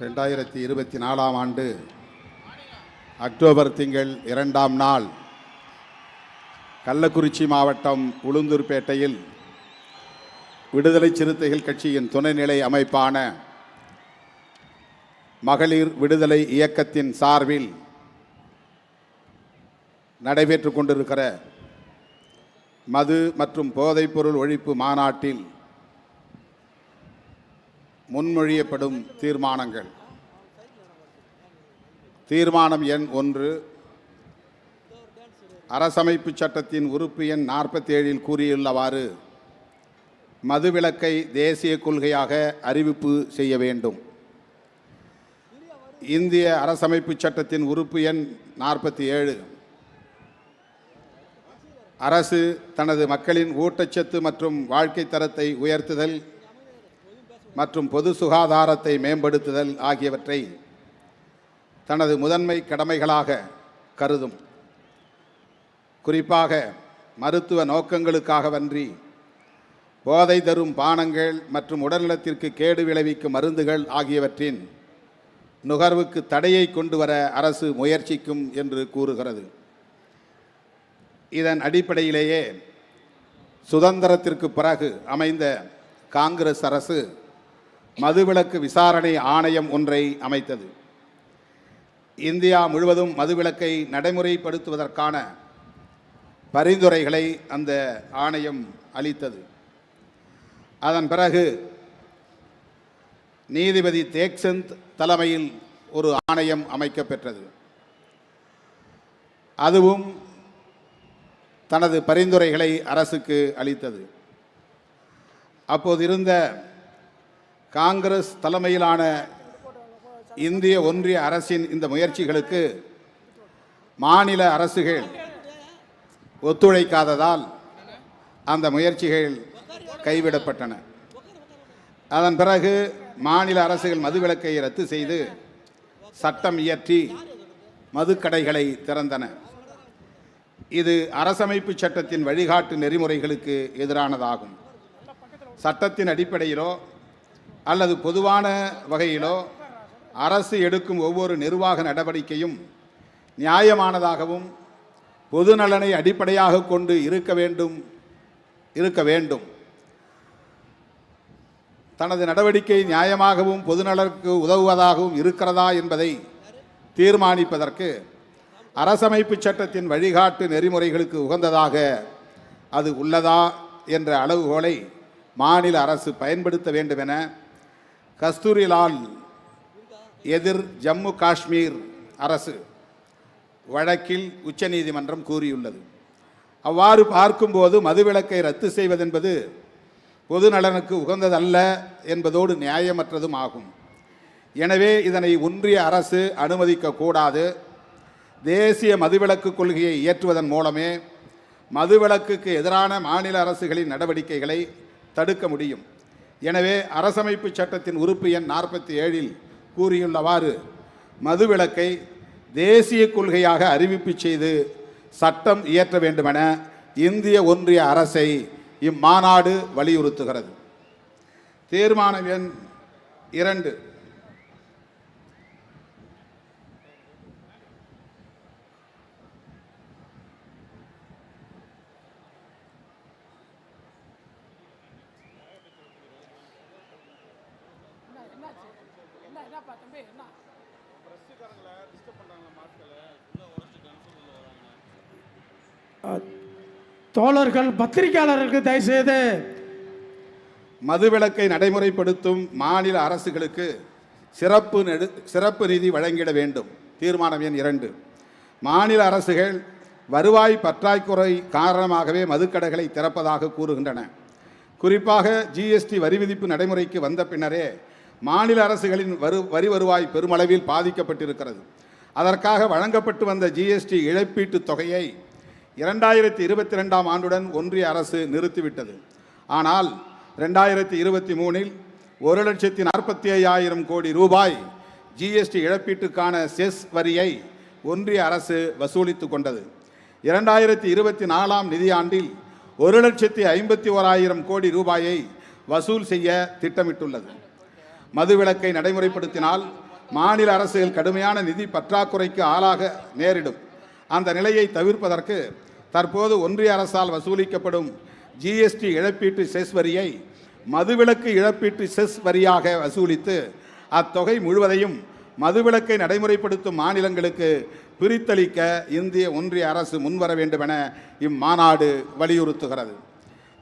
ரெண்டாயிரத்தி இருபத்தி நாலாம் ஆண்டு அக்டோபர் திங்கள் இரண்டாம் நாள் கள்ளக்குறிச்சி மாவட்டம் உளுந்தூர்பேட்டையில் விடுதலை சிறுத்தைகள் கட்சியின் துணைநிலை அமைப்பான மகளிர் விடுதலை இயக்கத்தின் சார்பில் நடைபெற்று கொண்டிருக்கிற மது மற்றும் போதைப்பொருள் ஒழிப்பு மாநாட்டில் முன்மொழியப்படும் தீர்மானங்கள். தீர்மானம் எண் ஒன்று. அரசமைப்பு சட்டத்தின் உறுப்பு எண் நாற்பத்தி ஏழில் கூறியுள்ளவாறு மதுவிலக்கை தேசிய கொள்கையாக அறிவிப்பு செய்ய வேண்டும். இந்திய அரசமைப்பு சட்டத்தின் உறுப்பு எண் நாற்பத்தி ஏழு அரசு தனது மக்களின் ஊட்டச்சத்து மற்றும் வாழ்க்கை தரத்தை உயர்த்துதல் மற்றும் பொது சுகாதாரத்தை மேம்படுத்துதல் ஆகியவற்றை தனது முதன்மை கடமைகளாக கருதும். குறிப்பாக மருத்துவ நோக்கங்களுக்காகவன்றி போதை தரும் பானங்கள் மற்றும் உடல்நலத்திற்கு கேடு விளைவிக்கும் மருந்துகள் ஆகியவற்றின் நுகர்வுக்கு தடையை கொண்டு வர அரசு முயற்சிக்கும் என்று கூறுகிறது. இதன் அடிப்படையிலேயே சுதந்திரத்திற்கு பிறகு அமைந்த காங்கிரஸ் அரசு மதுவிலக்கு விசாரணை ஆணையம் ஒன்றை அமைத்தது. இந்தியா முழுவதும் மதுவிலக்கை நடைமுறைப்படுத்துவதற்கான பரிந்துரைகளை அந்த ஆணையம் அளித்தது. அதன் பிறகு நீதிபதி தேக்சந்த் தலைமையில் ஒரு ஆணையம் அமைக்கப்பெற்றது. அதுவும் தனது பரிந்துரைகளை அரசுக்கு அளித்தது. அப்போது இருந்த காங்கிரஸ் தலைமையிலான இந்திய ஒன்றிய அரசின் இந்த முயற்சிகளுக்கு மாநில அரசுகள் ஒத்துழைக்காததால் அந்த முயற்சிகள் கைவிடப்பட்டன. அதன் பிறகு மாநில அரசுகள் மதுவிலக்கை ரத்து செய்து சட்டம் இயற்றி மதுக்கடைகளை திறந்தன. இது அரசமைப்பு சட்டத்தின் வழிகாட்டு நெறிமுறைகளுக்கு எதிரானதாகும். சட்டத்தின் அடிப்படையிலோ அல்லது பொதுவான வகையிலோ அரசு எடுக்கும் ஒவ்வொரு நிர்வாக நடவடிக்கையும் நியாயமானதாகவும் பொது நலனை அடிப்படையாக கொண்டு இருக்க வேண்டும் இருக்க வேண்டும். தனது நடவடிக்கை நியாயமாகவும் பொதுநலருக்கு உதவுவதாகவும் இருக்கிறதா என்பதை தீர்மானிப்பதற்கு அரசமைப்பு சட்டத்தின் வழிகாட்டு நெறிமுறைகளுக்கு உகந்ததாக அது உள்ளதா என்ற அளவுகோலை மாநில அரசு பயன்படுத்த வேண்டுமென கஸ்தூரிலால் எதிர் ஜம்மு காஷ்மீர் அரசு வழக்கில் உச்சநீதிமன்றம் கூறியுள்ளது. அவ்வாறு பார்க்கும்போது மதுவிலக்கை ரத்து செய்வதென்பது பொது நலனுக்கு உகந்ததல்ல என்பதோடு நியாயமற்றதும் ஆகும். எனவே இதனை ஒன்றிய அரசு அனுமதிக்கக்கூடாது தேசிய மதுவிலக்கு கொள்கையை இயற்றுவதன் மூலமே மதுவிலக்குக்கு எதிரான மாநில அரசுகளின் நடவடிக்கைகளை தடுக்க முடியும். எனவே அரசமைப்பு சட்டத்தின் உறுப்பு எண் நாற்பத்தி ஏழில் கூறியுள்ளவாறு மதுவிலக்கை தேசிய கொள்கையாக அறிவிப்பு செய்து சட்டம் இயற்ற வேண்டுமென இந்திய ஒன்றிய அரசை இம்மாநாடு வலியுறுத்துகிறது. தீர்மானம் எண் இரண்டு. தோழர்கள் பத்திரிகையாளர்களுக்கு தயவுசெய்து மதுவிலக்கை நடைமுறைப்படுத்தும் மாநில அரசுகளுக்கு சிறப்பு நெடு சிறப்பு நிதி வழங்கிட வேண்டும். தீர்மானம் எண் இரண்டு. மாநில அரசுகள் வருவாய் பற்றாக்குறை காரணமாகவே மதுக்கடைகளை திறப்பதாக கூறுகின்றன. குறிப்பாக ஜிஎஸ்டி வரி விதிப்பு நடைமுறைக்கு வந்த பின்னரே மாநில அரசுகளின் வரு வரி வருவாய் பெருமளவில் பாதிக்கப்பட்டிருக்கிறது. அதற்காக வழங்கப்பட்டு வந்த ஜிஎஸ்டி இழப்பீட்டுத் தொகையை இரண்டாயிரத்தி இருபத்தி ரெண்டாம் ஆண்டுடன் ஒன்றிய அரசு நிறுத்திவிட்டது. ஆனால் ரெண்டாயிரத்தி இருபத்தி மூணில் ஒரு லட்சத்தி நாற்பத்தி ஐயாயிரம் கோடி ரூபாய் ஜிஎஸ்டி இழப்பீட்டுக்கான செஸ் வரியை ஒன்றிய அரசு வசூலித்து கொண்டது. இரண்டாயிரத்தி இருபத்தி நாலாம் நிதியாண்டில் ஒரு லட்சத்தி ஐம்பத்தி ஓராயிரம் கோடி ரூபாயை வசூல் செய்ய திட்டமிட்டுள்ளது. மதுவிலக்கை நடைமுறைப்படுத்தினால் மாநில அரசுகள் கடுமையான நிதி பற்றாக்குறைக்கு ஆளாக நேரிடும். அந்த நிலையை தவிர்ப்பதற்கு தற்போது ஒன்றிய அரசால் வசூலிக்கப்படும் ஜிஎஸ்டி இழப்பீட்டு செஸ் வரியை மதுவிலக்கு இழப்பீட்டு செஸ் வரியாக வசூலித்து அத்தொகை முழுவதையும் மதுவிலக்கை நடைமுறைப்படுத்தும் மாநிலங்களுக்கு பிரித்தளிக்க இந்திய ஒன்றிய அரசு முன்வர வேண்டுமென இம்மாநாடு வலியுறுத்துகிறது.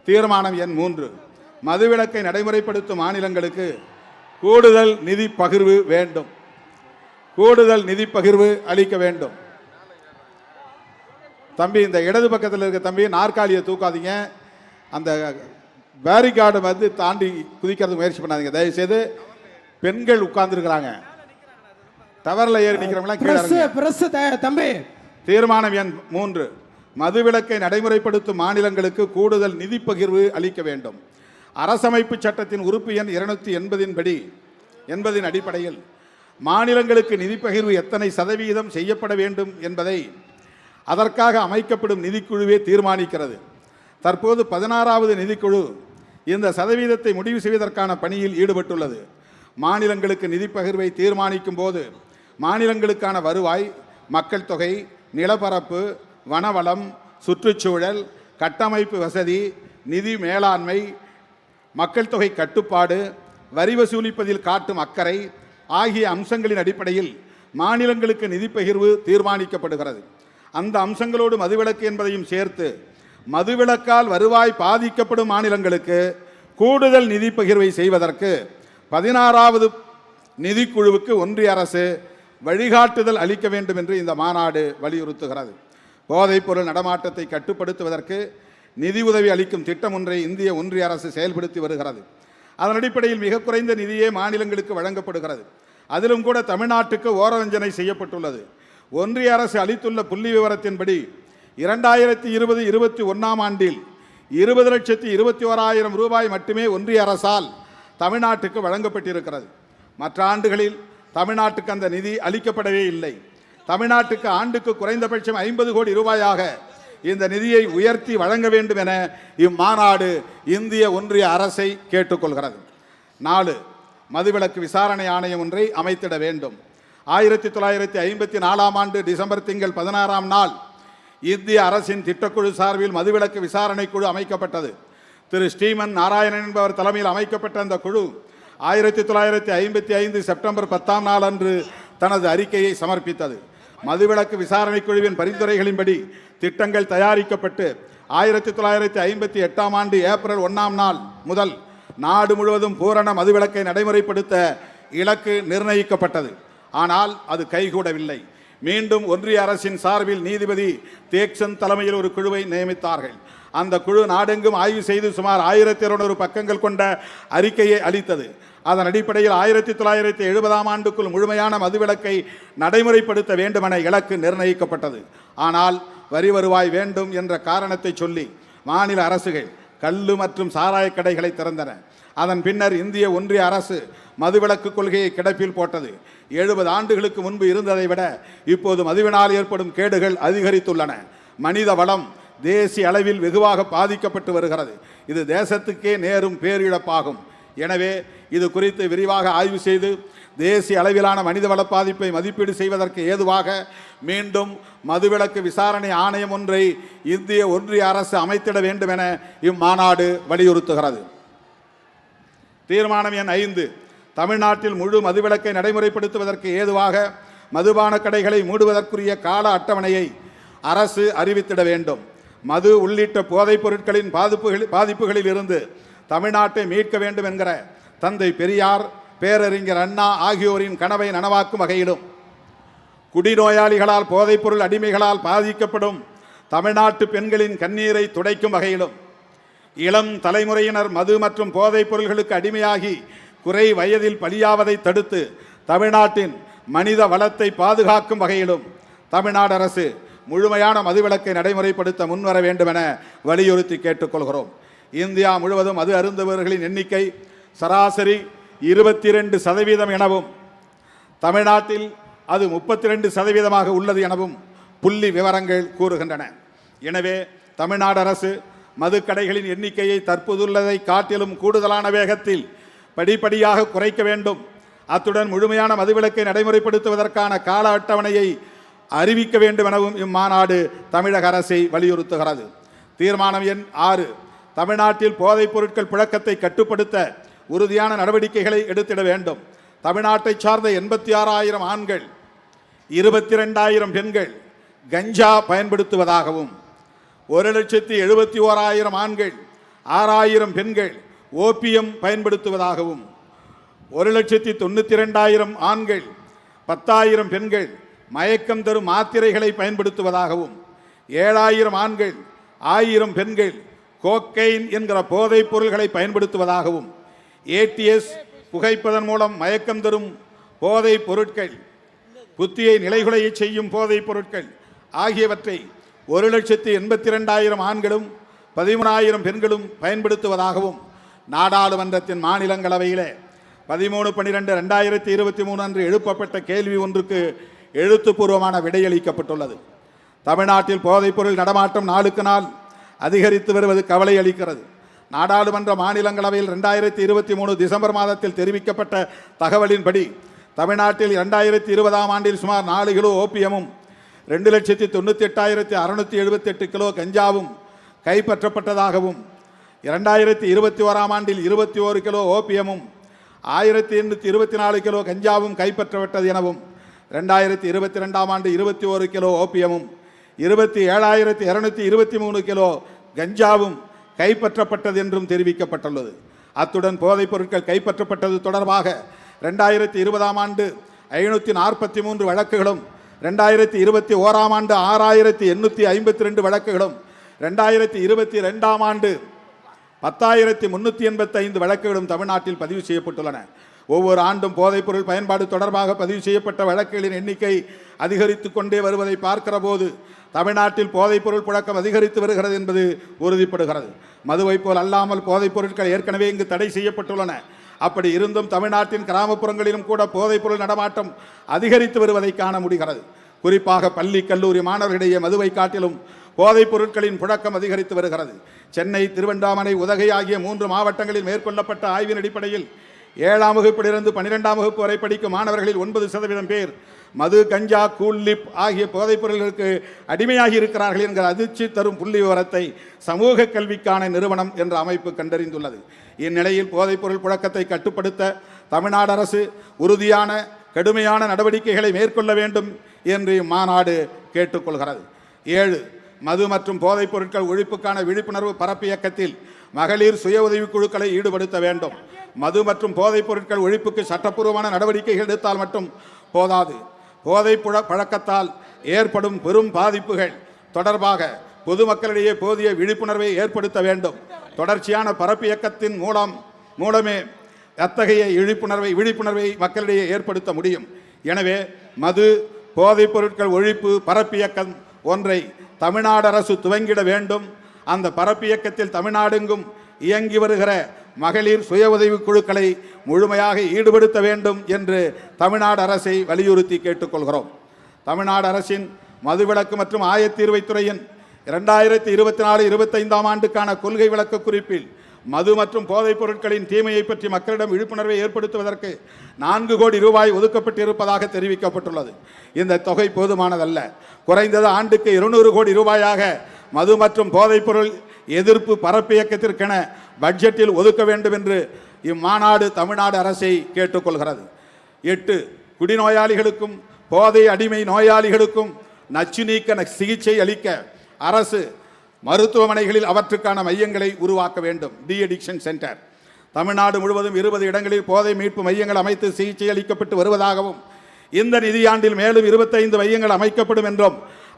தீர்மானம் எண் மூன்று. மதுவிலக்கை நடைமுறைப்படுத்தும் மாநிலங்களுக்கு கூடுதல் நிதி பகிர்வு வேண்டும். கூடுதல் நிதி பகிர்வு அளிக்க வேண்டும். தம்பி இந்த இடது பக்கத்தில் இருக்க தம்பி நாற்காலியை தூக்காதீங்க. அந்த பேரிகார்டு வந்து தாண்டி குதிக்கிறது முயற்சி பண்ணாதீங்க. தயவுசெய்து பெண்கள் உட்கார்ந்துருக்கிறாங்க. டவரில் ஏறி நிற்கிறவங்களாம் தம்பி. தீர்மானம் எண் மூன்று. மதுவிலக்கை நடைமுறைப்படுத்தும் மாநிலங்களுக்கு கூடுதல் நிதி பகிர்வு அளிக்க வேண்டும். அரசமைப்பு சட்டத்தின் உறுப்பு எண் இருநூத்தி எண்பதின் படி என்பதின் அடிப்படையில் மாநிலங்களுக்கு நிதி பகிர்வு எத்தனை சதவீதம் செய்யப்பட வேண்டும் என்பதை அதற்காக அமைக்கப்படும் நிதிக்குழுவே தீர்மானிக்கிறது. தற்போது பதினாறாவது நிதிக்குழு இந்த சதவீதத்தை முடிவு செய்வதற்கான பணியில் ஈடுபட்டுள்ளது. மாநிலங்களுக்கு நிதி பகிர்வை தீர்மானிக்கும் போது மாநிலங்களுக்கான வருவாய் மக்கள் தொகை நிலப்பரப்பு வனவளம் சுற்றுச்சூழல் கட்டமைப்பு வசதி நிதி மேலாண்மை மக்கள் தொகை கட்டுப்பாடு வரி வசூலிப்பதில் காட்டும் அக்கறை ஆகிய அம்சங்களின் அடிப்படையில் மாநிலங்களுக்கு நிதி பகிர்வு தீர்மானிக்கப்படுகிறது. அந்த அம்சங்களோடு மதுவிலக்கு என்பதையும் சேர்த்து மதுவிலக்கால் வருவாய் பாதிக்கப்படும் மாநிலங்களுக்கு கூடுதல் நிதி பகிர்வை செய்வதற்கு பதினாறாவது நிதிக்குழுவுக்கு ஒன்றிய அரசு வழிகாட்டுதல் அளிக்க வேண்டும் என்று இந்த மாநாடு வலியுறுத்துகிறது. போதைப்பொருள் நடமாட்டத்தை கட்டுப்படுத்துவதற்கு நிதி உதவி அளிக்கும் திட்டம் ஒன்றை இந்திய ஒன்றிய அரசு செயல்படுத்தி வருகிறது. அதன் அடிப்படையில் மிக குறைந்த நிதியே மாநிலங்களுக்கு வழங்கப்படுகிறது. அதிலும் கூட தமிழ்நாட்டுக்கு ஓரவஞ்சனை செய்யப்பட்டுள்ளது. ஒன்றிய அரசு அளித்துள்ள புள்ளி விவரத்தின்படி இரண்டாயிரத்தி இருபது இருபத்தி ஒன்றாம் ஆண்டில் இருபது லட்சத்தி இருபத்தி ஓராயிரம் ரூபாய் மட்டுமே ஒன்றிய அரசால் தமிழ்நாட்டுக்கு வழங்கப்பட்டிருக்கிறது. மற்ற ஆண்டுகளில் தமிழ்நாட்டுக்கு அந்த நிதி அளிக்கப்படவே இல்லை. தமிழ்நாட்டுக்கு ஆண்டுக்கு குறைந்தபட்சம் ஐம்பது கோடி ரூபாயாக இந்த நிதியை உயர்த்தி வழங்க வேண்டும் என இம்மாநாடு இந்திய ஒன்றிய அரசை கேட்டுக்கொள்கிறது. நாலு மதுவிலக்கு விசாரணை ஆணையம் ஒன்றை அமைத்திட வேண்டும். ஆயிரத்தி தொள்ளாயிரத்தி ஐம்பத்தி நாலாம் ஆண்டு டிசம்பர் திங்கள் பதினாறாம் நாள் இந்திய அரசின் திட்டக்குழு சார்பில் மதுவிலக்கு விசாரணை குழு அமைக்கப்பட்டது. திரு. ஸ்ரீமன் நாராயணன் என்பவர் தலைமையில் அமைக்கப்பட்ட அந்த குழு ஆயிரத்தி தொள்ளாயிரத்தி ஐம்பத்தி ஐந்து செப்டம்பர் பத்தாம் நாள் அன்று தனது அறிக்கையை சமர்ப்பித்தது. மதுவிலக்கு விசாரணை குழுவின் பரிந்துரைகளின்படி திட்டங்கள் தயாரிக்கப்பட்டு ஆயிரத்தி தொள்ளாயிரத்தி ஐம்பத்தி எட்டாம் ஆண்டு ஏப்ரல் ஒன்றாம் நாள் முதல் நாடு முழுவதும் பூரண மதுவிலக்கை நடைமுறைப்படுத்த இலக்கு நிர்ணயிக்கப்பட்டது. ஆனால் அது கைகூடவில்லை. மீண்டும் ஒன்றிய அரசின் சார்பில் நீதிபதி தேக்சன் தலைமையில் ஒரு குழுவை நியமித்தார்கள். அந்த குழு நாடெங்கும் ஆய்வு செய்து சுமார் ஆயிரத்தி இருநூறு பக்கங்கள் கொண்ட அறிக்கையை அளித்தது. அதன் அடிப்படையில் ஆயிரத்தி தொள்ளாயிரத்தி எழுபதாம் ஆண்டுக்குள் முழுமையான மதுவிலக்கை நடைமுறைப்படுத்த வேண்டுமென இலக்கு நிர்ணயிக்கப்பட்டது. ஆனால் வரி வருவாய் வேண்டும் என்ற காரணத்தை சொல்லி மாநில அரசுகள் கல்லு மற்றும் சாராயக் கடைகளை திறந்தன. அதன் பின்னர் இந்திய ஒன்றிய அரசு மதுவிலக்கு கொள்கையை கிடப்பில் போட்டது. எழுபது ஆண்டுகளுக்கு முன்பு இருந்ததை விட இப்போது மதுவினால் ஏற்படும் கேடுகள் அதிகரித்துள்ளன. மனித வளம் தேசிய அளவில் வெகுவாக பாதிக்கப்பட்டு வருகிறது. இது தேசத்துக்கே நேரும் பேரிழப்பாகும். எனவே இது குறித்து விரிவாக ஆய்வு செய்து தேசிய அளவிலான மனிதவள பாதிப்பை மதிப்பீடு செய்வதற்கு ஏதுவாக மீண்டும் மதுவிலக்கு விசாரணை ஆணையம் ஒன்றை இந்திய ஒன்றிய அரசு அமைத்திட வேண்டும் என இம்மாநாடு வலியுறுத்துகிறது. தீர்மானம் எண் ஐந்து. தமிழ்நாட்டில் முழு மதுவிலக்கை நடைமுறைப்படுத்துவதற்கு ஏதுவாக மதுபான கடைகளை மூடுவதற்குரிய கால அட்டவணையை அரசு அறிவித்திட வேண்டும். மது உள்ளிட்ட போதைப் பொருட்களின் பாதிப்புகள் பாதிப்புகளில் இருந்து தமிழ்நாட்டை மீட்க வேண்டும் என்கிற தந்தை பெரியார் பேரறிஞர் அண்ணா ஆகியோரின் கனவை நனவாக்கும் வகையிலும் குடிநோயாளிகளால் போதைப்பொருள் அடிமைகளால் பாதிக்கப்படும் தமிழ்நாட்டு பெண்களின் கண்ணீரை துடைக்கும் வகையிலும் இளம் தலைமுறையினர் மது மற்றும் போதைப் பொருள்களுக்கு அடிமையாகி குறை வயதில் பலியாவதை தடுத்து தமிழ்நாட்டின் மனித வளத்தை பாதுகாக்கும் வகையிலும் தமிழ்நாடு அரசு முழுமையான மதுவிலக்கை நடைமுறைப்படுத்த முன்வர வேண்டும் என வலியுறுத்தி கேட்டுக்கொள்கிறோம். இந்தியா முழுவதும் மது அருந்துபவர்களின் எண்ணிக்கை சராசரி இருபத்தி ரெண்டு சதவீதம் எனவும் தமிழ்நாட்டில் அது முப்பத்தி ரெண்டு சதவீதமாக உள்ளது எனவும் புள்ளி விவரங்கள் கூறுகின்றன. எனவே தமிழ்நாடு அரசு மதுக்கடைகளின் எண்ணிக்கையை தற்போதுள்ளதை காட்டிலும் கூடுதலான வேகத்தில் படிப்படியாக குறைக்க வேண்டும். அத்துடன் முழுமையான மதுவிலக்கை நடைமுறைப்படுத்துவதற்கான கால அட்டவணையை அறிவிக்க வேண்டும் எனவும் இம்மாநாடு தமிழக அரசை வலியுறுத்துகிறது. தீர்மானம் எண் ஆறு. தமிழ்நாட்டில் போதைப் பொருட்கள் புழக்கத்தை கட்டுப்படுத்த உறுதியான நடவடிக்கைகளை எடுத்திட வேண்டும். தமிழ்நாட்டைச் சார்ந்த எண்பத்தி ஆறாயிரம் ஆண்கள் இருபத்தி ரெண்டாயிரம் பெண்கள் கஞ்சா பயன்படுத்துவதாகவும் ஒரு லட்சத்தி எழுபத்தி ஓராயிரம் ஆண்கள் ஆறாயிரம் பெண்கள் ஓபியம் பயன்படுத்துவதாகவும் ஒரு லட்சத்தி தொண்ணூற்றி ரெண்டாயிரம் ஆண்கள் பத்தாயிரம் பெண்கள் மயக்கம் தரும் மாத்திரைகளை பயன்படுத்துவதாகவும் ஏழாயிரம் ஆண்கள் ஆயிரம் பெண்கள் கோக்கைன் என்கிற போதைப் பொருள்களை பயன்படுத்துவதாகவும் ஏடிஎஸ் புகைப்பதன் மூலம் மயக்கம் தரும் போதைப் பொருட்கள் புத்தியை நிலைகுலைய செய்யும் போதைப் பொருட்கள் ஆகியவற்றை ஒரு லட்சத்தி எண்பத்தி ரெண்டாயிரம் ஆண்களும் பதிமூணாயிரம் பெண்களும் பயன்படுத்துவதாகவும் நாடாளுமன்றத்தின் மாநிலங்களவையிலே பதிமூணு பன்னிரெண்டு ரெண்டாயிரத்தி இருபத்தி மூணு அன்று எழுப்பப்பட்ட கேள்வி ஒன்றுக்கு எழுத்துப்பூர்வமான விடையளிக்கப்பட்டுள்ளது. தமிழ்நாட்டில் போதைப்பொருள் நடமாட்டம் நாளுக்கு நாள் அதிகரித்து வருவது கவலை அளிக்கிறது. நாடாளுமன்ற மாநிலங்களவையில் ரெண்டாயிரத்தி இருபத்தி மூணு டிசம்பர் மாதத்தில் தெரிவிக்கப்பட்ட தகவலின்படி தமிழ்நாட்டில் இரண்டாயிரத்தி இருபதாம் ஆண்டில் சுமார் நாலு கிலோ ஓபியமும் ரெண்டு லட்சத்தி தொண்ணூற்றி எட்டாயிரத்தி அறுநூத்தி எழுபத்தெட்டு கிலோ கஞ்சாவும் கைப்பற்றப்பட்டதாகவும் இரண்டாயிரத்தி இருபத்தி ஓராம் ஆண்டில் இருபத்தி ஓரு கிலோ ஓபியமும் ஆயிரத்தி எண்ணூற்றி இருபத்தி நாலு கிலோ கஞ்சாவும் கைப்பற்றப்பட்டது எனவும் ரெண்டாயிரத்தி இருபத்தி ரெண்டாம் ஆண்டு இருபத்தி ஓரு கிலோ ஓபியமும் இருபத்தி ஏழாயிரத்தி இரநூத்தி இருபத்தி மூணு கிலோ கஞ்சாவும் கைப்பற்றப்பட்டது என்றும் தெரிவிக்கப்பட்டுள்ளது. அத்துடன் போதைப் பொருட்கள் கைப்பற்றப்பட்டது தொடர்பாக ரெண்டாயிரத்தி இருபதாம் ஆண்டு ஐநூற்றி நாற்பத்தி மூன்று வழக்குகளும் ரெண்டாயிரத்தி இருபத்தி ஓராம் ஆண்டு ஆறாயிரத்தி எண்ணூற்றி ஐம்பத்தி ரெண்டு வழக்குகளும் ரெண்டாயிரத்தி இருபத்தி ரெண்டாம் ஆண்டு பத்தாயிரத்தி முன்னூற்றி எண்பத்தைந்து வழக்குகளும் தமிழ்நாட்டில் பதிவு செய்யப்பட்டுள்ளன. ஒவ்வொரு ஆண்டும் போதைப்பொருள் பயன்பாடு தொடர்பாக பதிவு செய்யப்பட்ட வழக்குகளின் எண்ணிக்கை அதிகரித்து கொண்டே வருவதை பார்க்கிற போது தமிழ்நாட்டில் போதைப்பொருள் புழக்கம் அதிகரித்து வருகிறது என்பது உறுதிப்படுகிறது. மதுவை போல் அல்லாமல் போதைப் பொருட்கள் ஏற்கனவே இங்கு தடை செய்யப்பட்டுள்ளன. அப்படி இருந்தும் தமிழ்நாட்டின் கிராமப்புறங்களிலும் கூட போதைப்பொருள் நடமாட்டம் அதிகரித்து வருவதை காண முடிகிறது. குறிப்பாக பள்ளி கல்லூரி மாணவர்களிடையே மதுவை காட்டிலும் போதைப் பொருட்களின் புழக்கம் அதிகரித்து வருகிறது. சென்னை திருவண்ணாமலை உதகை ஆகிய மூன்று மாவட்டங்களில் மேற்கொள்ளப்பட்ட ஆய்வின் அடிப்படையில் ஏழாம் வகுப்பிலிருந்து பன்னிரெண்டாம் வகுப்பு வரை படிக்கும் மாணவர்களில் ஒன்பது சதவீதம் பேர் மது கஞ்சா கூல் லிப் ஆகிய போதைப் பொருள்களுக்கு அடிமையாகி இருக்கிறார்கள் என்கிற அதிர்ச்சி தரும் புள்ளி விவரத்தை சமூக கல்விக்கான நிறுவனம் என்ற அமைப்பு கண்டறிந்துள்ளது. இந்நிலையில் போதைப் பொருள் புழக்கத்தை கட்டுப்படுத்த தமிழ்நாடு அரசு உறுதியான கடுமையான நடவடிக்கைகளை மேற்கொள்ள வேண்டும் என்று இம்மாநாடு கேட்டுக்கொள்கிறது. ஏழு மது மற்றும் போதைப் பொருட்கள் ஒழிப்புக்கான விழிப்புணர்வு பரப்பு இயக்கத்தில் மகளிர் சுய உதவிக் குழுக்களை ஈடுபடுத்த வேண்டும். மது மற்றும் போதைப் பொருட்கள் ஒழிப்புக்கு சட்டப்பூர்வமான நடவடிக்கைகள் எடுத்தால் மட்டும் போதாது. போதைப் புழ பழக்கத்தால் ஏற்படும் பெரும் பாதிப்புகள் தொடர்பாக பொதுமக்களிடையே போதிய விழிப்புணர்வை ஏற்படுத்த வேண்டும். தொடர்ச்சியான பரப்பு இயக்கத்தின் மூலம் மூலமே அத்தகைய விழிப்புணர்வை விழிப்புணர்வை மக்களிடையே ஏற்படுத்த முடியும். எனவே மது போதைப் பொருட்கள் ஒழிப்பு பரப்பியக்கம் ஒன்றை தமிழ்நாடு அரசு துவங்கிட வேண்டும். அந்த பரப்பியக்கத்தில் தமிழ்நாடெங்கும் இயங்கி வருகிற மகளிர் சுய உதவிக் குழுக்களை முழுமையாக ஈடுபடுத்த வேண்டும் என்று தமிழ்நாடு அரசை வலியுறுத்தி கேட்டுக்கொள்கிறோம். தமிழ்நாடு அரசின் மதுவிலக்கு மற்றும் ஆயத்தீர்வைத்துறையின் இரண்டாயிரத்தி இருபத்தி நாலு இருபத்தைந்தாம் ஆண்டுக்கான கொள்கை விளக்க குறிப்பில் மது மற்றும் போதைப் பொருட்களின் தீமையை பற்றி மக்களிடம் விழிப்புணர்வை ஏற்படுத்துவதற்கு நான்கு கோடி ரூபாய் ஒதுக்கப்பட்டிருப்பதாக தெரிவிக்கப்பட்டுள்ளது. இந்த தொகை போதுமானதல்ல. குறைந்தது ஆண்டுக்கு இருநூறு கோடி ரூபாயாக மது மற்றும் போதைப்பொருள் எதிர்ப்பு பரப்பு இயக்கத்திற்கென பட்ஜெட்டில் ஒதுக்க வேண்டும் என்று இம்மாநாடு தமிழ்நாடு அரசை கேட்டுக்கொள்கிறது. எட்டு குடிநோயாளிகளுக்கும் போதை அடிமை நோயாளிகளுக்கும் நச்சு நீக்க ந- சிகிச்சை அளிக்க அரசு மருத்துவமனைகளில் அவற்றுக்கான மையங்களை உருவாக்க வேண்டும். டி அடிக்ஷன் சென்டர் தமிழ்நாடு முழுவதும் இருபது இடங்களில் போதை மீட்பு மையங்கள் அமைத்து சிகிச்சை அளிக்கப்பட்டு வருவதாகவும் இந்த நிதியாண்டில் மேலும் இருபத்தைந்து மையங்கள் அமைக்கப்படும் என்றும்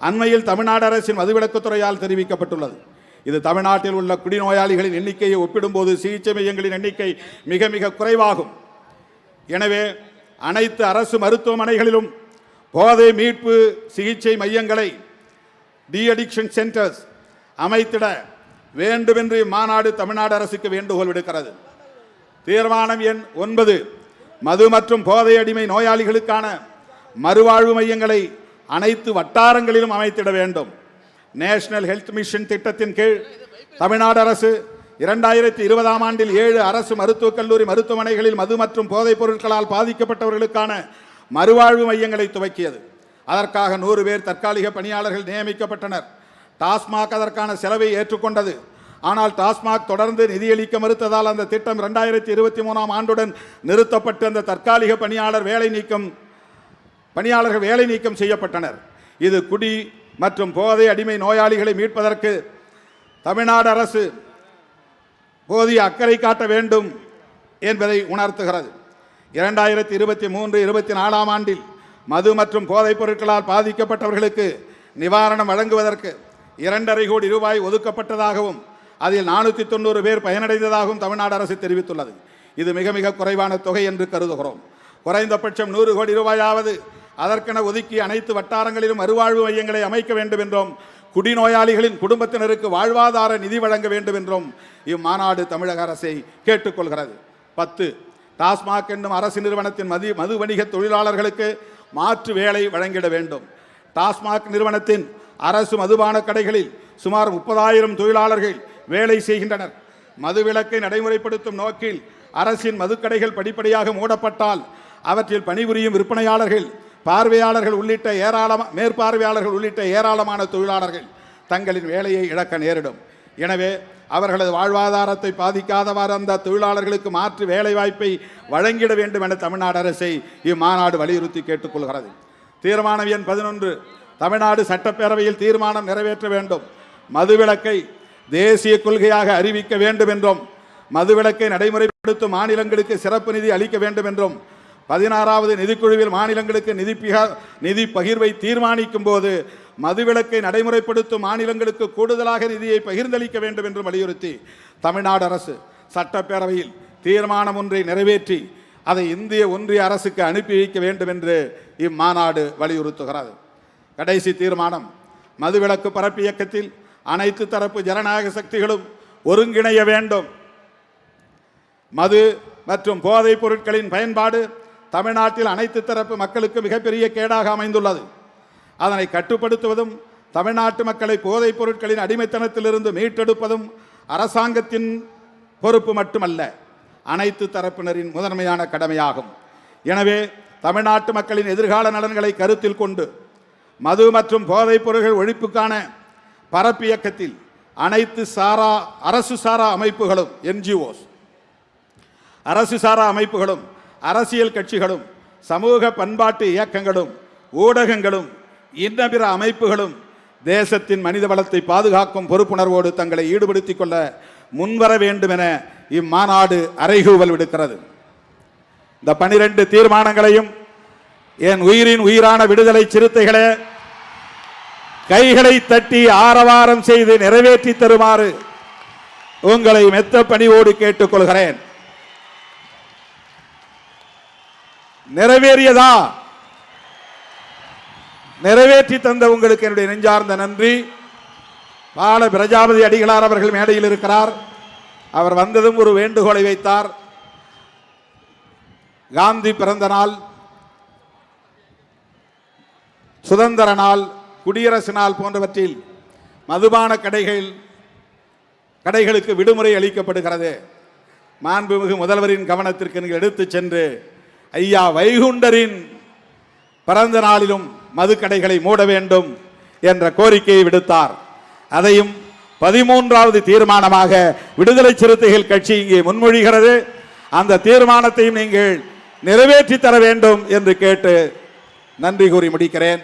அண்மையில் தமிழ்நாடு அரசின் மதுவிலக்குத்துறையால் தெரிவிக்கப்பட்டுள்ளது. இது தமிழ்நாட்டில் உள்ள குடிநோயாளிகளின் எண்ணிக்கையை ஒப்பிடும்போது சிகிச்சை மையங்களின் எண்ணிக்கை மிக மிக குறைவாகும். எனவே அனைத்து அரசு மருத்துவமனைகளிலும் போதை மீட்பு சிகிச்சை மையங்களை டி அடிக்ஷன் சென்டர்ஸ் அமைத்திட வேண்டுமென்று இம்மாநாடு தமிழ்நாடு அரசுக்கு வேண்டுகோள் விடுக்கிறது. தீர்மானம் எண் ஒன்பது மது மற்றும் போதை அடிமை நோயாளிகளுக்கான மறுவாழ்வு மையங்களை அனைத்து வட்டாரங்களிலும் அமைத்திட வேண்டும். நேஷனல் ஹெல்த் மிஷன் திட்டத்தின் கீழ் தமிழ்நாடு அரசு இரண்டாயிரத்தி இருபதாம் ஆண்டில் ஏழு அரசு மருத்துவக் கல்லூரி மருத்துவமனைகளில் மது மற்றும் போதைப் பொருட்களால் பாதிக்கப்பட்டவர்களுக்கான மறுவாழ்வு மையங்களை துவக்கியது. அதற்காக நூறு பேர் தற்காலிக பணியாளர்கள் நியமிக்கப்பட்டனர். டாஸ்மாக் அதற்கான செலவை ஏற்றுக்கொண்டது. ஆனால் டாஸ்மாக் தொடர்ந்து நிதியளிக்க மறுத்ததால் அந்த திட்டம் இரண்டாயிரத்தி இருபத்தி மூணாம் ஆண்டுடன் நிறுத்தப்பட்டு அந்த தற்காலிக பணியாளர் வேலை நீக்கம் பணியாளர்கள் வேலை நீக்கம் செய்யப்பட்டனர். இது குடி மற்றும் போதை அடிமை நோயாளிகளை மீட்பதற்கு தமிழ்நாடு அரசு போதிய அக்கறை காட்ட வேண்டும் என்பதை உணர்த்துகிறது. இரண்டாயிரத்தி இருபத்தி மூன்று இருபத்தி நாலாம் ஆண்டில் மது மற்றும் போதைப் பொருட்களால் பாதிக்கப்பட்டவர்களுக்கு நிவாரணம் வழங்குவதற்கு இரண்டரை கோடி ரூபாய் ஒதுக்கப்பட்டதாகவும் அதில் நானூற்றி தொண்ணூறு பேர் பயனடைந்ததாகவும் தமிழ்நாடு அரசு தெரிவித்துள்ளது. இது மிக மிக குறைவான தொகை என்று கருதுகிறோம். குறைந்தபட்சம் நூறு கோடி ரூபாயாவது அதற்கென ஒதுக்கி அனைத்து வட்டாரங்களிலும் மறுவாழ்வு மையங்களை அமைக்க வேண்டும் என்றும் குடிநோயாளிகளின் குடும்பத்தினருக்கு வாழ்வாதார நிதி வழங்க வேண்டும் என்றும் இம்மாநாடு தமிழக அரசை கேட்டுக்கொள்கிறது. பத்து டாஸ்மாக் என்னும் அரசு நிறுவனத்தின் மது மது வணிக தொழிலாளர்களுக்கு மாற்று வேலை வழங்கிட வேண்டும். டாஸ்மாக் நிறுவனத்தின் அரசு மதுபான கடைகளில் சுமார் முப்பதாயிரம் தொழிலாளர்கள் வேலை செய்கின்றனர். மதுவிலக்கை நடைமுறைப்படுத்தும் நோக்கில் அரசின் மதுக்கடைகள் படிப்படியாக மூடப்பட்டால் அவற்றில் பணிபுரியும் விற்பனையாளர்கள் பார்வையாளர்கள் உள்ளிட்ட ஏராளமா மேற்பார்வையாளர்கள் உள்ளிட்ட ஏராளமான தொழிலாளர்கள் தங்களின் வேலையை இழக்க நேரிடும். எனவே அவர்களது வாழ்வாதாரத்தை பாதிக்காதவாறு அந்த தொழிலாளர்களுக்கு மாற்று வேலைவாய்ப்பை வழங்கிட வேண்டும் என தமிழ்நாடு அரசை இம்மாநாடு வலியுறுத்தி கேட்டுக்கொள்கிறது. தீர்மானம் எண் பதினொன்று தமிழ்நாடு சட்டப்பேரவையில் தீர்மானம் நிறைவேற்ற வேண்டும். மதுவிலக்கை தேசிய கொள்கையாக அறிவிக்க வேண்டும் என்றும் மதுவிலக்கை நடைமுறைப்படுத்தும் மாநிலங்களுக்கு சிறப்பு நிதி அளிக்க வேண்டும் என்றும் பதினாறாவது நிதிக்குழுவில் மாநிலங்களுக்கு நிதி நிதி பகிர்வை தீர்மானிக்கும் போது மதுவிலக்கை நடைமுறைப்படுத்தும் மாநிலங்களுக்கு கூடுதலாக நிதியை பகிர்ந்தளிக்க வேண்டும் என்றும் வலியுறுத்தி தமிழ்நாடு அரசு சட்டப்பேரவையில் தீர்மானம் ஒன்றை நிறைவேற்றி அதை இந்திய ஒன்றிய அரசுக்கு அனுப்பி வைக்க வேண்டும் என்று இம்மாநாடு வலியுறுத்துகிறது. கடைசி தீர்மானம். மதுவிலக்கு பரப்பு இயக்கத்தில் அனைத்து தரப்பு ஜனநாயக சக்திகளும் ஒருங்கிணைய வேண்டும். மது மற்றும் போதைப் பொருட்களின் பயன்பாடு தமிழ்நாட்டில் அனைத்து தரப்பு மக்களுக்கு மிகப்பெரிய கேடாக அமைந்துள்ளது. அதனை கட்டுப்படுத்துவதும் தமிழ்நாட்டு மக்களை போதைப் பொருட்களின் அடிமைத்தனத்திலிருந்து மீட்டெடுப்பதும் அரசாங்கத்தின் பொறுப்பு மட்டுமல்ல அனைத்து தரப்பினரின் முதன்மையான கடமையாகும். எனவே தமிழ்நாட்டு மக்களின் எதிர்கால நலன்களை கருத்தில் கொண்டு மது மற்றும் போதைப் பொருட்கள் ஒழிப்புக்கான பரப்பு இயக்கத்தில் அனைத்து சாரா அரசு சாரா அமைப்புகளும் என்ஜிஓஸ். அரசு சாரா அமைப்புகளும் அரசியல் கட்சிகளும் சமூக பண்பாட்டு இயக்கங்களும் ஊடகங்களும் இன்ன பிற அமைப்புகளும் தேசத்தின் மனித வளத்தை பாதுகாக்கும் பொறுப்புணர்வோடு தங்களை ஈடுபடுத்திக் கொள்ள முன்வர வேண்டும் என இம்மாநாடு அறைகூவல் விடுக்கிறது. இந்த பனிரெண்டு தீர்மானங்களையும் என் உயிரின் உயிரான விடுதலை சிறுத்தைகளே கைகளை தட்டி ஆரவாரம் செய்து நிறைவேற்றி தருமாறு உங்களை மெத்த பணிவோடு கேட்டுக்கொள்கிறேன். நிறைவேறியதா? நிறைவேற்றி தந்த உங்களுக்கு என்னுடைய நெஞ்சார்ந்த நன்றி. பால பிரஜாபதி அடிகளார் அவர்கள் மேடையில் இருக்கிறார். அவர் வந்ததும் ஒரு வேண்டுகோளை வைத்தார். காந்தி பிறந்த நாள் சுதந்திர நாள் குடியரசு நாள் போன்றவற்றில் மதுபான கடைகள் கடைகளுக்கு விடுமுறை அளிக்கப்படுகிறது. மாண்புமிகு முதல்வரின் கவனத்திற்கு நீங்கள் எடுத்து சென்று ஐயா வைகுண்டரின் பிறந்த நாளிலும் மதுக்கடைகளை மூட வேண்டும் என்ற கோரிக்கையை விடுத்தார். அதையும் பதிமூன்றாவது தீர்மானமாக விடுதலை சிறுத்தைகள் கட்சி இங்கே முன்மொழிகிறது. அந்த தீர்மானத்தையும் நீங்கள் நிறைவேற்றி தர வேண்டும் என்று கேட்டு நன்றி கூறி முடிக்கிறேன்.